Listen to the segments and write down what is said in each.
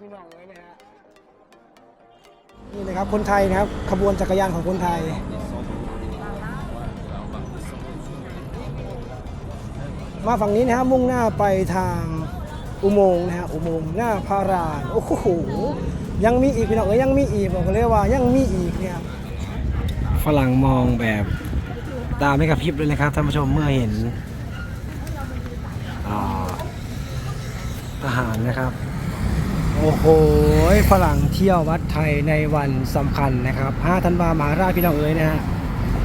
พี่น้องเลยนะฮะนี่นะครับคนไทยนะครับ ขบวนจักรยานของคนไทย มาฝั่งนี้นะฮะมุ่งหน้าไปทางอุโมงค์นะฮะอุโมงค์หน้าพารานโอ้โหยังมีอีกพี่น้องเอ้ยยังมีอีกบอกเลยว่ายังมีอีกเนี่ยฝรั่งมองแบบตาไม่กระพริบเลยนะครับท่านผู้ชมเมื่อเห็นทหารนะครับ โอ้โหฝรั่งเที่ยววัดไทยในวันสำคัญนะครับ5ธันวามาราชพี่น้องเอ๋ยนะฮะ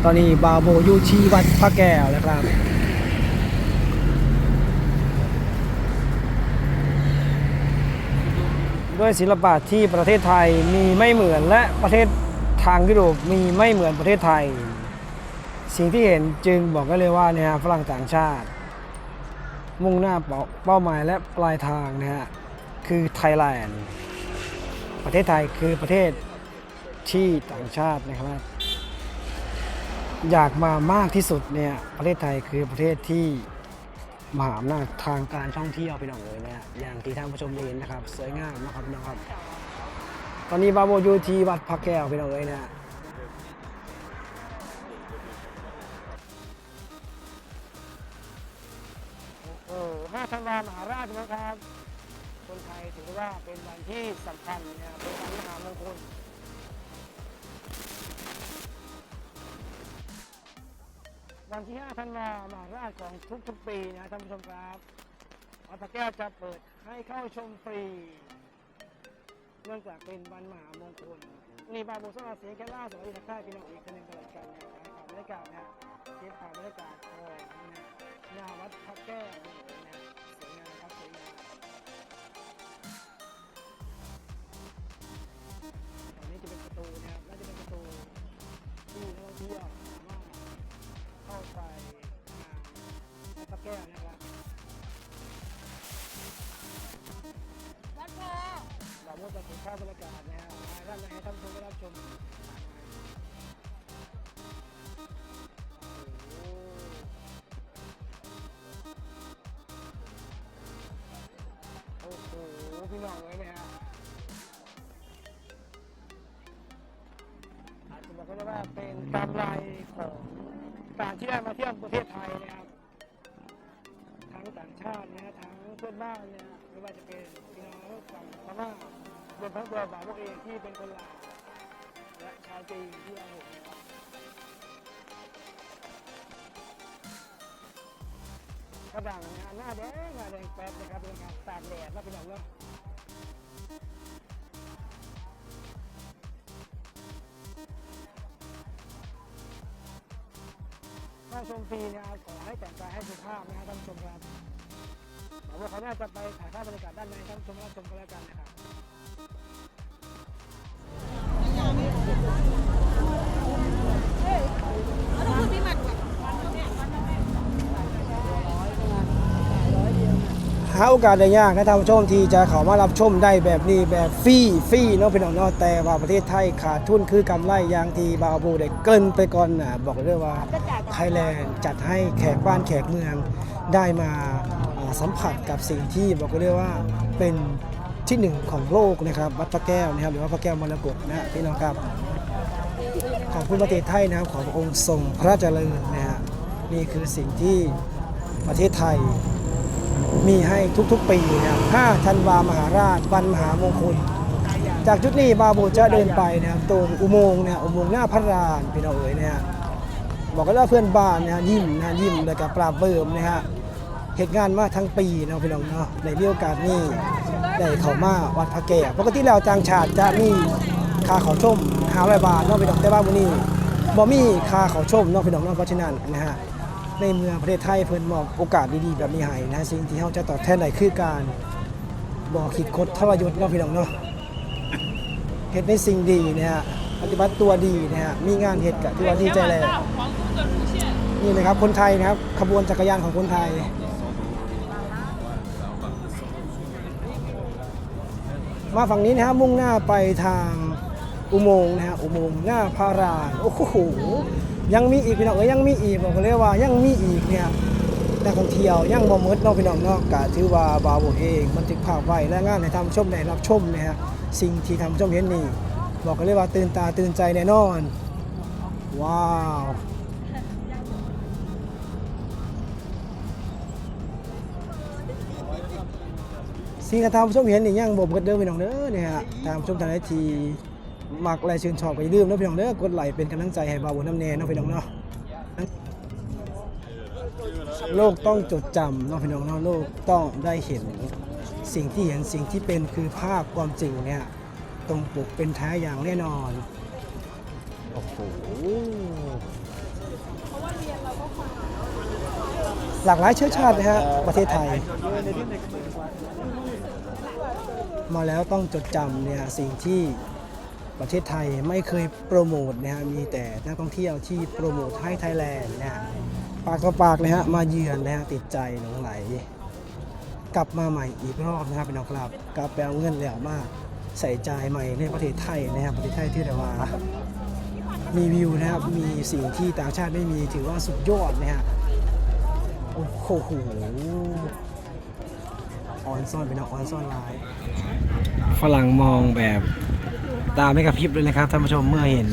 ตอนนี้บาโบอยู่ที่วัดพระแก้วนะครับด้วยศิลปะที่ประเทศไทยมีไม่เหมือนและประเทศทางยุโรปมีไม่เหมือนประเทศไทย สิ่งที่เห็นจึงบอกกันเลยว่าเนี่ยฝรั่งต่างชาติ มุ่งหน้าเป้าหมายและปลายทางนะฮะ คือไทยแลนด์ประเทศไทยคือประเทศที่ต่างชาตินะครับ อยากมามากที่สุดเนี่ยประเทศไทยคือประเทศที่มหาอำนาจทางการท่องเที่ยวพี่น้องเลยนะฮะอย่างที่ท่านผู้ชมเห็นนะครับ สวยงามนะครับน้องครับ ตอนนี้บาโบยูทีวัดพระแก้วพี่น้องเลยนะฮะโอ้ห้าธันวามหาราชนะครับ ถือว่าเป็นวันที่สำคัญนะครับเป็นวันมหามงคลวันที่ 5 ธันวามาราชของทุกๆ ปีนะท่านผู้ชมครับวัดพระแก้วจะเปิดให้เข้าชมฟรี เนื่องจากเป็นวันมหามงคลนนี้บาบูสมาเสียงแค่ล่าสวัสดีทักทายพี่น้องอีกคนหนึ่งตลอดกันนะครับข่าวบรรยากาศนะเก็บข่าวบรรยากาศของนะฮะหน้าวัดพระแก้ว ก้วนะครับ วัดโพเราเมื่อจะถึงภาพบรรยากาศนะฮะมาด้านในให้ท่านผู้ชมได้รับชมโอ้โหพี่น้องเลยนะฮะอาจจะบอกได้ว่าเป็นกำไรของการที่ได้มาเที่ยวประเทศไทยนะครับ ทั้งต่างชาตินะทั้งเพื่อนบ้านเนี่ยไม่ว่าจะเป็นพี่น้องฝั่งพม่ารวมทั้งตัวบ่าวพวกเองที่เป็นคนลาวและชาวจีนที่เราเห็นกระดังนะหน้าแดงหน้าแดงแป๊บนะครับเป็นการตากแดดแล้วเป็นอย่างเนาะาชมฟรีนะครับขอให้แต่งกายให้สุภาพนะครับท่านผู้ชมครับหวังว่าเขาน่าจะไปถ่ายภาพบรรยากาศด้านในท่านผู้ชมรับชมกันแล้วกันนะครับ หาโอกาสได้ยากนะท่านผู้ชมที่จะเข้ามารับชมได้แบบนี้แบบฟรีฟรีเนาะพี่น้องเนาะแต่ว่าประเทศไทยขาดทุนคือกำไรอย่างที่บาวบูได้เกินไปก่อนนะบอกเลยว่าไทยแลนด์จัดให้แขกบ้านแขกเมืองได้มาอ่าสัมผัสกับสิ่งที่บอกเลยว่าเป็นที่หนึ่งของโลกนะครับวัดพระแก้วนะครับหรือว่าพระแก้วมรกตนะพี่น้องครับขอบคุณประเทศไทยนะครับขอพระองค์ทรงพระเจริญนะฮะนี่คือสิ่งที่ประเทศไทย มีให้ทุกๆปีนะครับ5ธันวามหาราช วันมหามงคล จากจุดนี้บาโบจะเดินไปนะครับตรงอุโมงค์นะอุโมงค์หน้าพระรานพี่น้องเอ๋ยนะฮะบอกกันว่าเพื่อนบ้านนะฮะยิ้มนะยิ้มเลยกับปราบเบิ่มนะฮะเหตุงานมาทั้งปีเนาะพี่น้องเนาะในมีโองกาสนี้ได้เข้ามาวัดพระแก้วปกติแล้วต่างชาติจะมีค่าเขาชมหาร้อยบาทเนาะพี่น้องแต่ว่ามื้อนี้บ่มีค่าเขาชมเนาะพี่น้องเนาะเพราะฉะนั้นนะฮะ ในเมืองประเทศไทยเพิ่นมอบโอกาสดีๆแบบนี้ให้นะสิ่งที่เราจะตอบแทนได้คือการบอกขีดคดทรยศเนาะพี่น้องเนาะเฮ็ดในสิ่งดีนะฮะปฏิบัติตัวดีนะฮะมีงานเฮ็ดก็ถือว่าดีใจแล้วนี่เลยครับคนไทยนะครับขบวนจักรยานของคนไทยมาฝั่งนี้นะฮะมุ่งหน้าไปทาง อุโมงค์นะฮะอุโมงค์หน้าพารานโอ้โหยังมีอีกพี่น้องเอ้ยยังมีอีกบอกเลยว่ายังมีอีกเนี่ยนักท่องเที่ยวยังบ่หมดเนาะพี่น้องเนาะก็ถือว่าบาวโบเองบันทึกภาพไว้และงานให้ท่าชมได้รับชมนะฮะสิ่งที่ท่าชมเห็นนี่บอกกันเลยว่าตื่นตาตื่นใจแน่นอน ว้าวสิ่งที่ท่าชมเห็นนี่ยังบ่หมดเด้อพี่น้องเด้อเนี่ยฮะท่านผู้ชมท่านใดที่ มักและชื่นชอบก็อย่าลืมนะพี่น้องเด้อกดไลค์เป็นกำลังใจให้บาวโบน้ำแน่เนาะพี่น้องเนาะโลกต้องจดจำเนาะพี่น้องเนาะโลกต้องได้เห็นสิ่งที่เห็นสิ่งที่เป็นคือภาพความจริงเนี่ยตรงปกเป็นแท้อย่างแน่นอนโอ้โหหลากหลายเชื้อชาตินะฮะประเทศไทย มาแล้วต้องจดจำเนี่ยสิ่งที่ ประเทศไทยไม่เคยโปรโมทนะฮะมีแต่นักท่องเที่ยวที่โปรโมทให้ไทยแลนด์นะฮะปากต่อปากเลยฮะมาเยือนนะฮะติดใจหลงไหล กลับมาใหม่อีกรอบนะครับพี่น้องครับกลับไปเอาเงินแล้วมากใส่ใจใหม่ในประเทศไทยนะครับประเทศไทยที่เรียกว่ามีวิวนะครับมีสิ่งที่ต่างชาติไม่มีถือว่าสุดยอดนะฮะโอ้โห ออนซ่อนเป็นออนซ่อนลายฝรั่งมองแบบตาไม่กระพริบเลยนะครับท่านผู้ชมเมื่อเห็น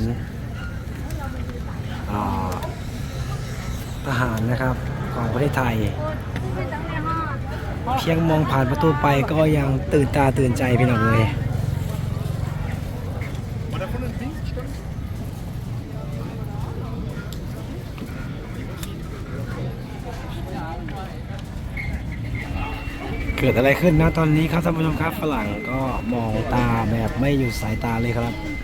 ทหารนะครับของประเทศไทย เพียงมองผ่านประตูไปก็ยังตื่นตาตื่นใจไปหน่อยเลย กิดอะไรขึ้นนะตอนนี้ครับท่านผู้ชมครับฝรั่งก็มองตาแบบไม่หยุดสายตาเลยครับปิดแล้วครับเข้าไม่ได้แล้วครับ